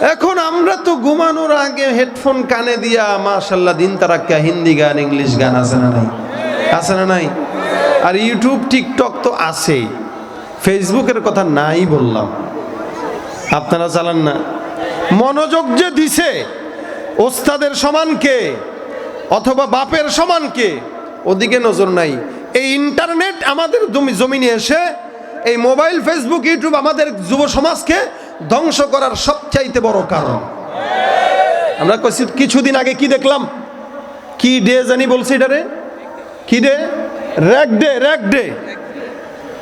এখন আমরা তো ঘুমানোর আগে হেডফোন কানে দিয়া মাশাল্লাহ দিন তারাক্কা হিন্দি গান, ইংলিশ গান আছে না নাই? আছে না নাই? আর ইউটিউব, টিকটক তো আছেই ফেসবুকের কথা নাই বললাম। আপনারা চালান না। মনোযোগ যে দিছে, ওস্তাদের সমানকে অথবা বাপের সমানকে ওদিকে নজর নাই। এই ইন্টারনেট আমাদের জমি- জমিনে এসে, এই মোবাইল, ফেসবুক, ইউটিউব আমাদের যুব সমাজকে ধ্বংস করার সবচাইতে বড় কারণ। আমরা কিছুদিন আগে কি দেখলাম? কি ডে জানি বলছি এটারে? কি ডে? র্যাক ডে র্যাক ডে।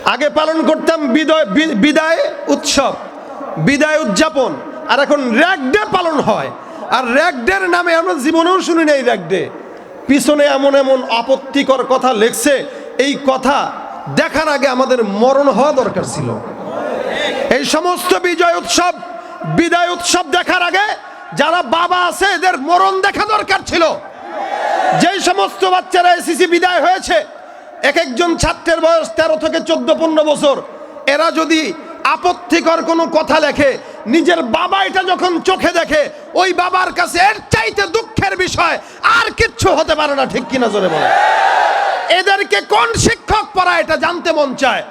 আগে পালন করতাম বিদয় বিদায় উৎসব, বিদায় উদযাপন, আর এখন র্যাক ডে পালন হয়। আর র্যাক ডের নামে আমরা জীবনেও শুনি নাই র্যাক ডে। পিছনে এমন এমন আপত্তিকর কথা লেখছে। এই কথা দেখার আগে আমাদের মরণ হওয়া দরকার ছিল। এই সমস্ত বিজয় উৎসব, বিদায় উৎসব দেখার আগে যারা বাবা আছে, এদের মরণ দেখা দরকার ছিল। যেই সমস্ত বাচ্চারা এসিসি বিদায় হয়েছে এক একজন ছাত্রের বয়স তেরো থেকে চোদ্দ, পনেরো বছর, এরা যদি আপত্তিকর কোনো কথা লেখে, নিজের বাবা এটা যখন চোখে দেখে, ওই বাবার কাছে এর চাইতে দুঃখের বিষয় আর কিচ্ছু হতে পারে না, ঠিক কিনা জোরে বলে এদেরকে কোন শিক্ষক পড়ায় এটা জানতে মন চায়?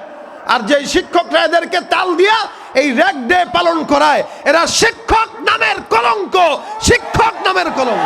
আর যে শিক্ষকরা এদেরকে তাল দিয়া এই র্যাক ডে পালন করায়, এরা শিক্ষক নামের কলঙ্ক, শিক্ষক নামের কলঙ্ক।